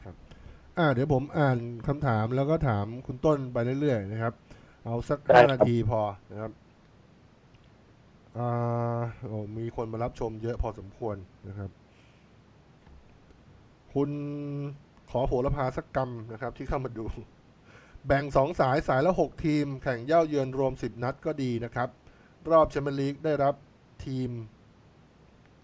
นะครับ อ่า เดี๋ยวผมอ่านคำถามแล้วก็ถามคุณต้นไปเรื่อยๆนะครับ เอาสักได้ห้าครับ นาทีพอนะครับอ่าโอ้มีคนมารับชมเยอะพอสมควรนะครับ คุณขอโหระพาสักกรรมนะครับ ที่เข้ามาดู แบ่งสองสายสายละหกทีม แข่งเย่าเยือนรวมสิบนัดก็ดีนะครับ รอบแชมเปี้ยนลีกได้รับทีม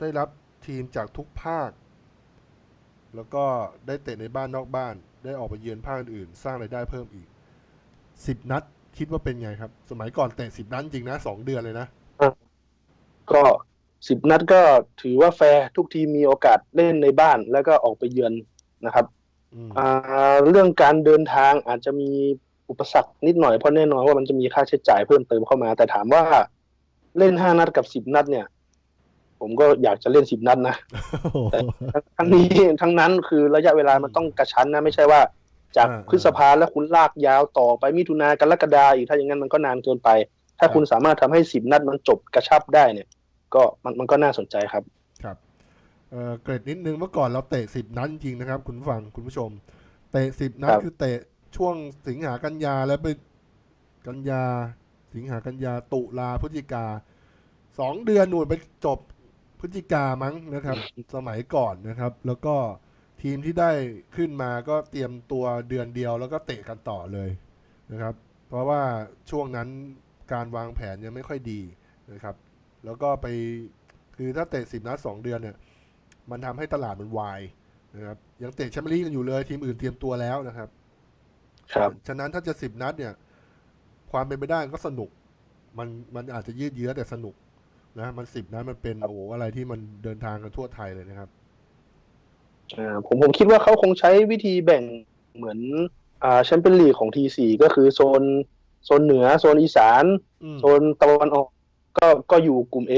ได้รับทีมจากทุกภาค แล้วก็ได้เตะในบ้านนอกบ้าน ได้ออกไปเยือนภาคอื่นๆสร้างรายได้เพิ่มอีกสิบนัด คิดว่าเป็นไงครับ สมัยก่อนเตะสิบนัดจริงนะสองเดือนเลยนะ ก็สิบนัดก็ถือว่าแฟร์ทุกทีมมีโอกาสเล่นในบ้านแล้วก็ออกไปเยือนนะครับอืมอ่าเรื่องการเดินทางอาจจะมีอุปสรรคนิดหน่อยเพราะแน่นอนว่ามันจะมีค่าใช้จ่ายเพิ่มเติมเข้ามา แต่ถามว่าเล่นห้านัดกับสิบนัดเนี่ย ผมก็อยากจะเล่นสิบนัดนะโอ้โหทั้งนี้ทั้งนั้นคือระยะเวลามันต้องกระชั้นนะ ไม่ใช่ว่า จากอ่าพฤษภาแล้วคุณลากยาวต่อไปมิถุนากรกฎาอีกถ้าอย่างนั้นมันก็นานเกินไป ถ้าครับคุณสามารถทำให้สิบนัดมันจบกระชับได้เนี่ย ก็มันมันก็น่าสนใจครับครับเอ่อเกรดนิดนึงเมื่อก่อนเราเตะสิบนัดจริงนะครับ คุณผู้ฟังคุณผู้ชม เตะสิบนัดครับคือเตะช่วงสิงหากันยาแล้วไปกันยา สิงหากันยาตุลาพฤศจิกาสองเดือนหนูนไปจบ พฤศจิกามั้งนะครับ สมัยก่อนนะครับ แล้วก็ทีมที่ได้ขึ้นมาก็เตรียมตัวเดือนเดียวแล้วก็เตะกันต่อเลยนะครับ เพราะว่าช่วงนั้นการวางแผนยังไม่ค่อยดีนะครับ แล้วก็ไปคือถ้าเตะสิบนัดสองเดือนเนี่ย มันทำให้ตลาดมันวายนะครับยังเตะแชมเปี้ยนลีกกันอยู่เลยทีมอื่นเตรียมตัวแล้วนะครับ ครับ ฉะนั้นถ้าจะสิบนัดเนี่ย ความเป็นไปได้ก็สนุก มันมันอาจจะยืดเยื้อแต่สนุก นะมันสิบนัดมันเป็นโอ้โหอะไรที่มันเดินทางกันทั่วไทยเลยนะครับอ่าผมผมคิดว่าเขาคงใช้วิธีแบ่งเหมือน อ่าแชมเปี้ยนลีกของทีสี่ก็คือโซนโซนเหนือโซนอีสานอืมโซนตะวันออก ก็ก็อยู่กลุ่ม A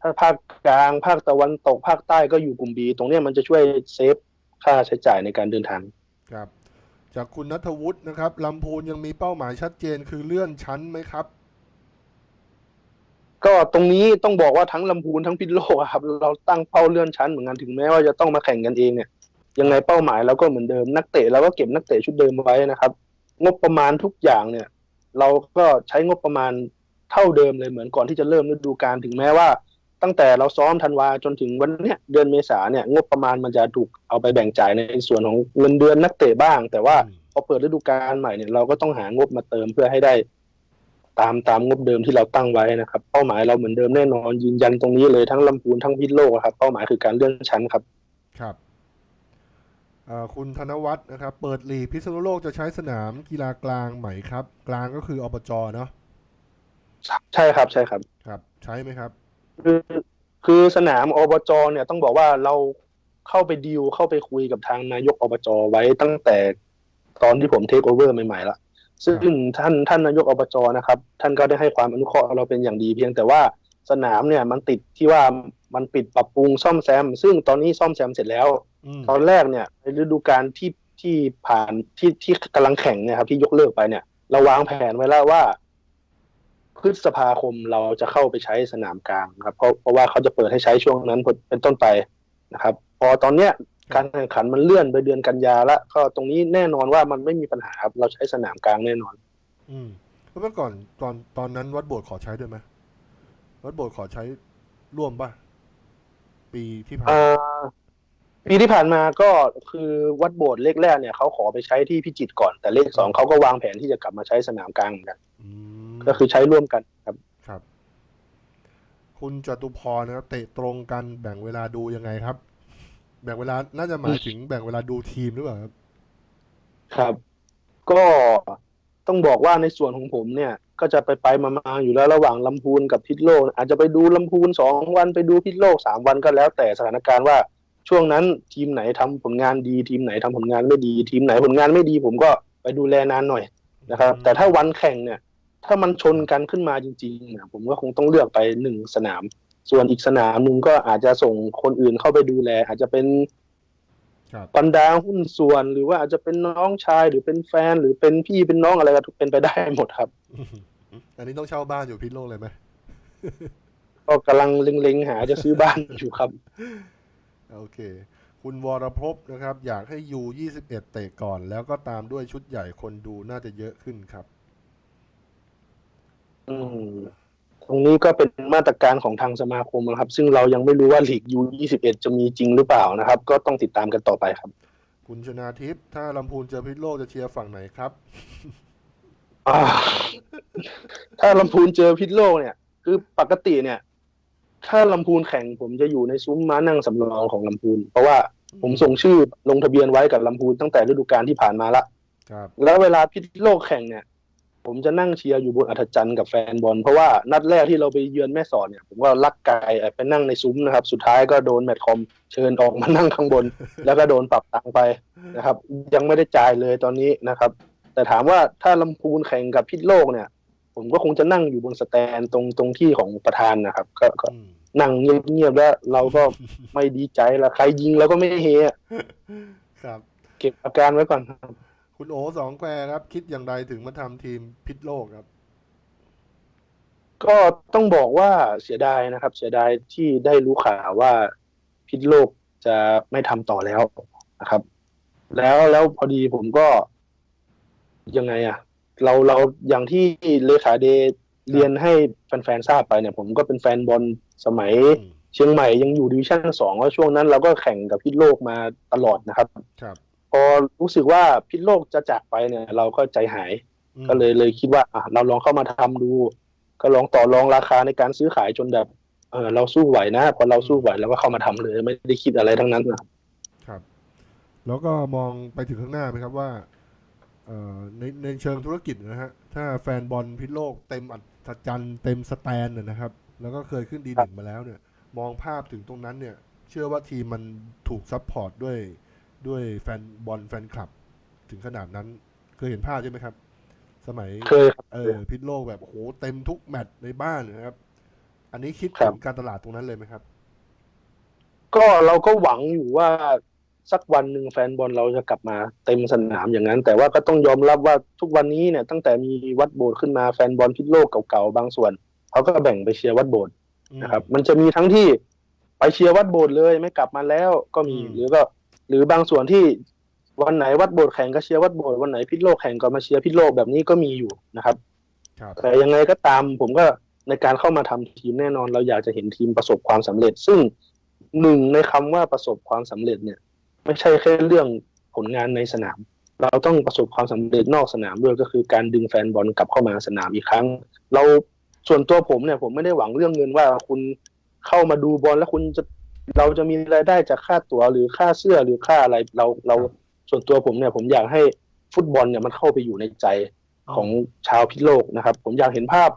ถ้าภาคกลางภาคตะวันตกภาคใต้ก็อยู่กลุ่ม B ตรงเนี้ยมันจะช่วยเซฟค่าใช้จ่ายในการเดินทางครับ จากคุณนัทวุฒินะครับลำพูนยังมีเป้าหมายชัดเจนคือเลื่อนชั้นไหมครับ ก็ตรงนี้ต้องบอกว่าทั้งลำพูนทั้งพิษโลกครับ เราตั้งเป้าเลื่อนชั้นเหมือนกันถึงแม้ว่าจะต้องมาแข่งกันเองเนี่ย ยังไงเป้าหมายเราก็เหมือนเดิมนักเตะเราก็เก็บนักเตะชุดเดิมไว้นะครับ งบประมาณทุกอย่างเนี่ย เราก็ใช้งบประมาณเท่าเดิมเลยเหมือนก่อนที่จะเริ่มฤดูกาลถึงแม้ว่า ตั้งแต่เราซ้อมธันวาจนถึงวันเนี้ยเดือนเมษาเนี่ย งบประมาณมันจะถูกเอาไปแบ่งจ่ายในส่วนของเงินเดือนนักเตะบ้าง แต่ว่าพอเปิดฤดูกาลใหม่เนี่ยเราก็ต้องหางบมาเติมเพื่อให้ได้ ตามตามงบเดิมที่เราตั้งไว้นะครับ เป้าหมายเราเหมือนเดิมแน่นอนยืนยันตรงนี้เลยทั้งลำพูนทั้งพิษณุโลกอะครับ เป้าหมายคือการเลื่อนชั้นครับ ครับเอ่อคุณธนวัฒน์นะครับ เปิดลีกพิษณุโลกจะใช้สนามกีฬากลางไหมครับ กลางก็คืออบจเนาะใช่ครับใช่ครับ ครับ ใช้ไหมครับ คือคือสนามอบจเนี่ยต้องบอกว่าเราเข้าไปดีลเข้าไปคุยกับทางนายกอบจไว้ตั้งแต่ตอนที่ผมเทคโอเวอร์ใหม่ๆละ ซึ่งท่านท่านนายกอบจนะครับ ท่านก็ได้ให้ความอนุเคราะห์เราเป็นอย่างดีเพียงแต่ว่าสนามเนี่ยมันติดที่ว่ามันปิดปรับปรุงซ่อมแซม ซึ่งตอนนี้ซ่อมแซมเสร็จแล้วอืมตอนแรกเนี่ยในฤดูกาลที่ที่ผ่านที่ที่กำลังแข่งเนี่ยครับที่ยกเลิกไปเนี่ย เราวางแผนไว้แล้วว่า พฤษภาคมเราจะเข้าไปใช้สนามกลางครับ เพราะเพราะว่าเขาจะเปิดให้ใช้ช่วงนั้นเป็นต้นไปนะครับ พอตอนเนี้ย การแข่งขันมันเลื่อนไปเดือนกันยาละก็ตรงนี้แน่นอนว่ามันไม่มีปัญหาครับเราใช้สนามกลางแน่นอน อืมแล้วเมื่อก่อนตอนตอนนั้นวัดโบสถ์ขอใช้ด้วยไหมวัดโบสถ์ขอใช้ร่วมป่ะ ปีที่ผ่านอ่มาาปีที่ผ่านมาก็คือวัดโบสถ์เลขแรกเนี่ยเขาขอไปใช้ที่พิจิตรก่อน แต่เลขสองเขาก็วางแผนที่จะกลับมาใช้สนามกลางเหมือนกันอืมก็คือใช้ร่วมกันครับครับ คุณจตุพรนะครับ เตะตรงกันแบ่งเวลาดูยังไงครับ แบ่งเวลาน่าจะหมายถึงแบ่งเวลาดูทีมหรือเปล่าครับ ครับ ก็ต้องบอกว่าในส่วนของผมเนี่ย ก็จะไปไปๆมาๆอยู่แล้วระหว่างลำพูนกับพิษณุโลก อาจจะไปดูลำพูนสองวันไปดูพิษณุโลกสามวันก็แล้วแต่สถานการณ์ว่าช่วงนั้นทีมไหนทำผลงานดีทีมไหนทำผลงานไม่ดี ทีมไหนผลงานไม่ดี ผมก็ไปดูแลนานหน่อยนะครับ แต่ถ้าวันแข่งเนี่ย ถ้ามันชนกันขึ้นมาจริงๆเนี่ยผมก็คงต้องเลือกไปหนึ่งสนาม ส่วนอีกสนามหนึ่งก็อาจจะส่งคนอื่นเข้าไปดูแล อาจจะเป็นครับบรรดาหุ้นส่วนหรือว่าอาจจะเป็นน้องชายหรือเป็นแฟน หรือเป็นพี่เป็นน้องอะไรก็เป็นไปได้หมดครับ อันนี้ต้องเช่าบ้านอยู่พิษณุโลกเลยไหมก็กำลังเล็งๆหาจะซื้อบ้านอยู่ครับ โอเค คุณวรภพนะครับ อยากให้ยูยี่สิบเอ็ดเตะก่อน แล้วก็ตามด้วยชุดใหญ่คนดูน่าจะเยอะขึ้นครับ อืม ตรงนี้ก็เป็นมาตรการของทางสมาคมนะครับ ซึ่งเรายังไม่รู้ว่าลีกยู21จะมีจริงหรือเปล่านะครับ ก็ต้องติดตามกันต่อไปครับ คุณชนาทิพย์ถ้าลำพูนเจอพิษณุโลกจะเชียร์ฝั่งไหนครับ อ่า ถ้าลำพูนเจอพิษโลกเนี่ย คือปกติเนี่ย ถ้าลำพูนแข่งผมจะอยู่ในซุ้มม้านั่งสำรองของลำพูน เพราะว่าผมส่งชื่อลงทะเบียนไว้กับลำพูนตั้งแต่ฤดูกาลที่ผ่านมาละ ครับ แล้วเวลาพิษโลกแข่งเนี่ย ผมจะนั่งเชียร์อยู่บนอัธจันทร์กับแฟนบอลเพราะว่านัดแรกที่เราไปเยือนแม่สอดเนี่ย ผมก็ลักไกายไปนั่งในซุ้มนะครับ สุดท้ายก็โดนแมตช์คอมเชิญออกมานั่งข้างบน แล้วก็โดนปรับตังค์ไปนะครับ ยังไม่ได้จ่ายเลยตอนนี้นะครับ แต่ถามว่าถ้าลำพูนแข่งกับพิษโลกเนี่ย ผมก็คงจะนั่งอยู่บนสแตนตรงตรงที่ของประธานนะครับ ก็ก็อืมนั่งเงียบๆแล้วเราก็ไม่ดีใจละใครยิงเราก็ไม่เฮอะครับ เก็บอาการไว้ก่อนครับ คุณโอสองแควครับ คิดอย่างไรถึงมาทำทีมพิษณุโลกครับ ก็ต้องบอกว่าเสียดายนะครับ เสียดายที่ได้รู้ข่าวว่าพิษโลกจะไม่ทำต่อแล้วนะครับ แล้วแล้วพอดีผมก็ ยังไงอะเราเราอย่างที่เลขาเดย์เรียนให้แฟนๆทราบไปเนี่ยผมก็เป็นแฟนบอลสมัยอืมเชียงใหม่ยังอยู่ดิวิชั่นสองแล้วช่วงนั้นเราก็แข่งกับพิษโลกมาตลอดนะครับ ครับพ อรู้สึกว่าพิษโลกจะจากไปเนี่ย เราก็ใจหายอืมก็เลยเลยคิดว่าอะเราลองเข้ามาทำดู ก็ลองต่อรองราคาในการซื้อขายจนแบบเออเราสู้ไหวนะพอเราสู้ไหวเราก็เข้ามาทำเลย ไม่ได้คิดอะไรทั้งนั้นนะครับครับ แล้วก็มองไปถึงข้างหน้าไหมครับว่าเอ่อในในเชิงธุรกิจนะฮะ ถ้าแฟนบอลพิษณุโลกเต็มอัศจรรย์เต็มสแตนเนี่ยนะครับ แล้วก็เคยขึ้นดีหนึ่งมาแล้วเนี่ย มองภาพถึงตรงนั้นเนี่ย เชื่อว่าทีมมันถูกซัพพอร์ตด้วย ด้วยแฟนบอลแฟนคลับ ถึงขนาดนั้น เคยเห็นภาพใช่ไหมครับ สมัยเคยครับเออพิษณุโลกแบบโอ้โหเต็มทุกแมตช์ในบ้านนะครับ อันนี้คิดครัถึบงการตลาดตรงนั้นเลยไหมครับ ก็เราก็หวังอยู่ว่าสักวันหนึ่งแฟนบอลเราจะกลับมาเต็มสนามอย่างนั้น แต่ว่าก็ต้องยอมรับว่าทุกวันนี้เนี่ย ตั้งแต่มีวัดโบสถ์ขึ้นมาแฟนบอลพิษโลกเก่าๆบางส่วนเขาก็แบ่งไปเชียร์วัดโบสถ์นะครับ มันจะมีทั้งที่ไปเชียร์วัดโบสถ์เลยไม่กลับมาแล้วก็มีอืมหรือก็ หรือบางส่วนที่วันไหนวัดโบสถ์แข่งก็เชียร์วัดโบสถ์วันไหนพิษโลกแข่งก็มาเชียร์พิษโลกแบบนี้ก็มีอยู่นะครับครับแต่ยังไงก็ตามผมก็ในการเข้ามาทำทีมแน่นอน เราอยากจะเห็นทีมประสบความสำเร็จ ซึ่งหนึ่งในคำว่าประสบความสำเร็จเนี่ย ไม่ใช่แค่เรื่องผลงานในสนาม เราต้องประสบความสำเร็จนอกสนามด้วยก็คือการดึงแฟนบอลกลับเข้ามาสนามอีกครั้ง เราส่วนตัวผมเนี่ย ผมไม่ได้หวังเรื่องเงินว่าคุณเข้ามาดูบอลแล้วคุณจะ เราจะมีรายได้จากค่าตั๋วหรือค่าเสื้อหรือค่าอะไรเราเราส่วนตัวผมเนี่ย ผมอยากให้ฟุตบอลเนี่ยมันเข้าไปอยู่ในใจของชาวพิษโลกนะครับ ผมอยากเห็นภาพ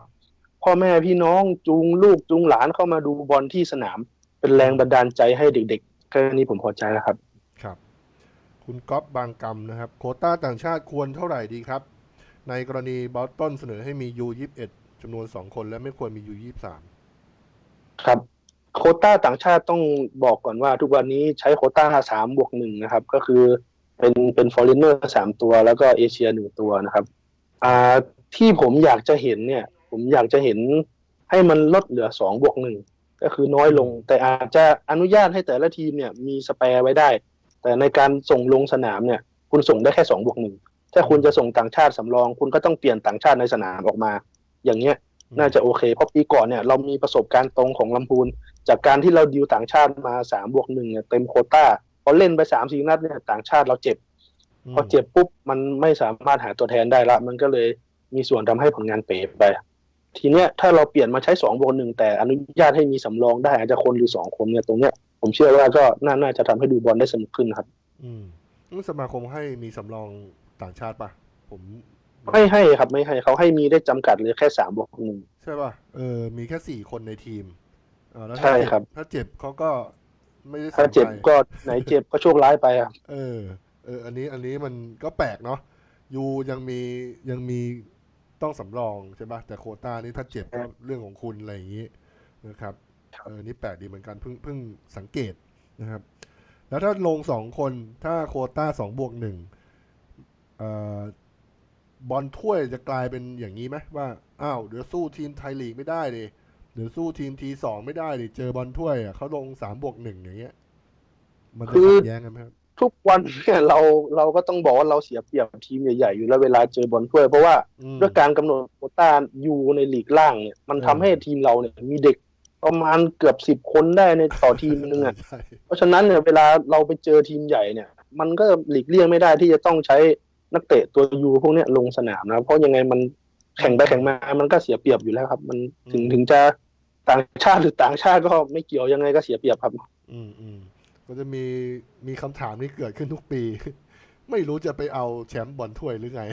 พ่อแม่พี่น้องจูงลูกจูงหลานเข้ามาดูบอลที่สนาม เป็นแรงบันดาลใจให้เด็กๆแค่นี้ผมพอใจแล้วครับ ครับ คุณก๊อฟบางกรรมนะครับ โควต้าต่างชาติควรเท่าไหร่ดีครับ ในกรณีบอลตันเสนอให้มียูยี่สิบเอ็ดจำนวนสองคนและไม่ควรมียูยี่สามครับ โคต้าต่างชาติต้องบอกก่อนว่า ทุกวันนี้ใช้โคต้าสามบวกหนึ่งนะครับ ก็คือเป็นเป็นฟอร์เรนเนอร์สามตัว แล้วก็เอเชียหนึ่งตัวนะครับ อ่าที่ผมอยากจะเห็นเนี่ย ผมอยากจะเห็นให้มันลดเหลือสองบวกหนึ่งก็คือน้อยลง แต่อาจจะอนุญาตให้แต่ละทีมเนี่ยมีสแปร์ไว้ได้ แต่ในการส่งลงสนามเนี่ย คุณส่งได้แค่สองบวกหนึ่งถ้าคุณจะส่งต่างชาติสำรอง คุณก็ต้องเปลี่ยนต่างชาติในสนามออกมา อย่างเงี้ย น่าจะโอเค เพราะปีก่อนเนี่ยเรามีประสบการณ์ตรงของลำพูน จากการที่เราดิวต่างชาติมาสามบวกหนึ่งเนี่ยเต็มโควต้าพอเล่นไปสามสี่นัดเนี่ยต่างชาติเราเจ็บ พอเจ็บปุ๊บมันไม่สามารถหาตัวแทนได้ละ มันก็เลยมีส่วนทำให้ผลงานเป๋ไป ทีเนี้ยถ้าเราเปลี่ยนมาใช้สองบวกหนึ่งแต่อนุญาตให้มีสำรองได้อาจจะคนหรือสองคนเนี่ยตรงเนี้ยผมเชื่อว่าก็น่าน่าจะทำให้ดูบอลได้สนุกขึ้นครับอืมอืมสมาคมให้มีสำรองต่างชาติปะผม ไม่ให้ครับไม่ให้เขาให้มีได้จำกัดเลยแค่สามบวกหนึ่ง ใช่ปะเออ มีแค่สี่คนในทีมอ่าแล้วใช่ถ้าเจ็ครับ ถ้าเจ็บเขาก็ไม่ได้ถ้าใส่เจ็บใจก็ไหนเจ็บก็โชคร้ายไปครับ เออ เออ อันนี้ อันนี้มันก็แปลกเนาะ ยูยังมี ยังมีต้องสำรองใช่ปะแต่โควต้านี่ถ้าเจ็บก็เรื่องของคุณอะไรอย่างนี้นะครับ เออ นี่แปลกดีเหมือนกัน เพิ่ง เพิ่งสังเกตนะครับ แล้วถ้าลงสองคน ถ้าโควต้าสองบวกหนึ่งเอ่อ บอลถ้วยจะกลายเป็นอย่างนี้ไหมว่าอ้าวเดี๋ยวสู้ทีมไทยลีกไม่ได้ดิเดี๋ยวสู้ทีมทีสองไม่ได้ดิเจอบอลถ้วยอะเขาลงสามบวกหนึ่งอย่างเงี้ย มันจะคือขัดแย้งกันไหมครับทุกวันเนี่ยเราเราก็ต้องบอกว่าเราเสียเปรียบทีมใหญ่ๆอยู่แล้วเวลาเจอบอลถ้วย เพราะว่าอืมด้วยการกำหนดโควต้าอยู่ในลีกล่างเนี่ย มันทำอืมให้ทีมเราเนี่ย มีเด็กประมาณเกือบสิบคนได้ในต่อทีมนึงอะใช่เพราะฉะนั้นเนี่ยเวลาเราไปเจอทีมใหญ่เนี่ย มันก็หลีกเลี่ยงไม่ได้ที่จะต้องใช้ นักเตะตัวยูพวกเนี้ยลงสนามนะเพราะยังไงมันแข่งไปแข่งมา มันก็เสียเปรียบอยู่แล้วครับ มันถึงถึงจะต่างชาติหรือต่างชาติก็ไม่เกี่ยวยังไงก็เสียเปรียบครับ อืมอืมก็จะมีมีคำถามที่เกิดขึ้นทุกปี ไม่รู้จะไปเอาแชมป์บอลถ้วยหรือไง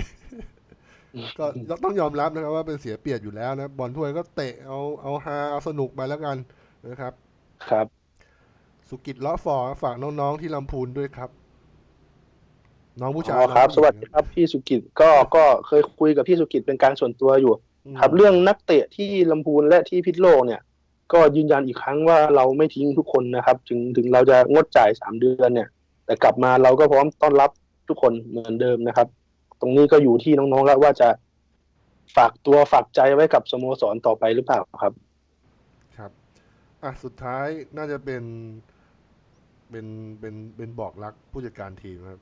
ก็ต้องยอมรับนะครับ ว่าเป็นเสียเปรียบอยู่แล้วนะบอลถ้วยก็เตะเอาเอาฮาเอาสนุกไปแล้วกันนะครับ ครับ สุกิจเลาะฟอฝากน้องๆที่ลำพูนด้วยครับ น้องผู้ชายอ๋อครับน้สองผู้หญิงวัสดีครับพี่สุกิจก็ก็เคยคุยกับพี่สุกิจเป็นการส่วนตัวอยู่อืมครับเรื่องนักเตะที่ลำพูนและที่พิษณุโลกเนี่ย ก็ยืนยันอีกครั้งว่าเราไม่ทิ้งทุกคนนะครับ ถึงถึงเราจะงดจ่ายสามเดือนเนี่ย แต่กลับมาเราก็พร้อมต้อนรับทุกคนเหมือนเดิมนะครับ ตรงนี้ก็อยู่ที่น้องๆแล้วว่าจะฝากตัวฝากใจไว้กับสโมสรต่อไปหรือเปล่าครับ ครับอะสุดท้ายน่าจะเป็นเป็นเป็นเป็นบอกรักผู้จัดการทีมครับ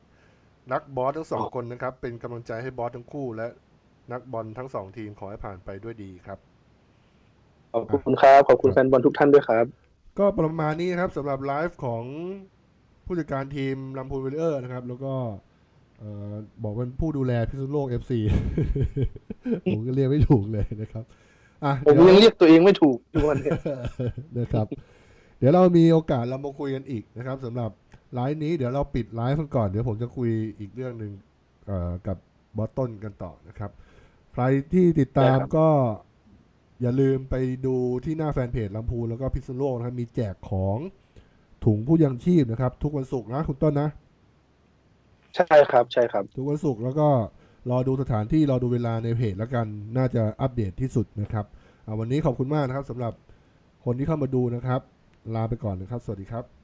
นักบอสทั้งสองอ๋อคนนะครับ เป็นกำลังใจให้บอสทั้งคู่และนักบอลทั้งสองทีมขอให้ผ่านไปด้วยดีครับ ขอบคุณครับ ขอบคุณแฟนบอลทุกท่านด้วยครับ ก็ประมาณนี้นะครับสำหรับไลฟ์ของผู้จัดการทีมลำพูนวิลเลอร์นะครับ แล้วก็เอ่อบอกเป็นผู้ดูแลพิษณุโลก FC ผมก็เรียกไม่ถูกเลยนะครับอะผมเดี๋ยวยังเรียกตัวเองไม่ถูกทุกวันเนี่ยนะครับ เดี๋ยวเรามีโอกาสเรามาคุยกันอีกนะครับสำหรับ ไลฟ์นี้เดี๋ยวเราปิดไลฟ์กันก่อน เดี๋ยวผมจะคุยอีกเรื่องหนึ่งเอ่อกับบอสต้นกันต่อนะครับ ใครที่ติดตามได้ครับก็อย่าลืมไปดูที่หน้าแฟนเพจลำพูนแล้วก็พิษณุโลกนะครับ มีแจกของถุงผู้ยังชีพนะครับ ทุกวันศุกร์นะคุณต้นนะ ใช่ครับใช่ครับ ทุกวันศุกร์แล้วก็รอดูสถานที่รอดูเวลาในเพจแล้วกันน่าจะอัปเดตที่สุดนะครับอ่าวันนี้ขอบคุณมากนะครับสำหรับคนที่เข้ามาดูนะครับ ลาไปก่อนนะครับ สวัสดีครับ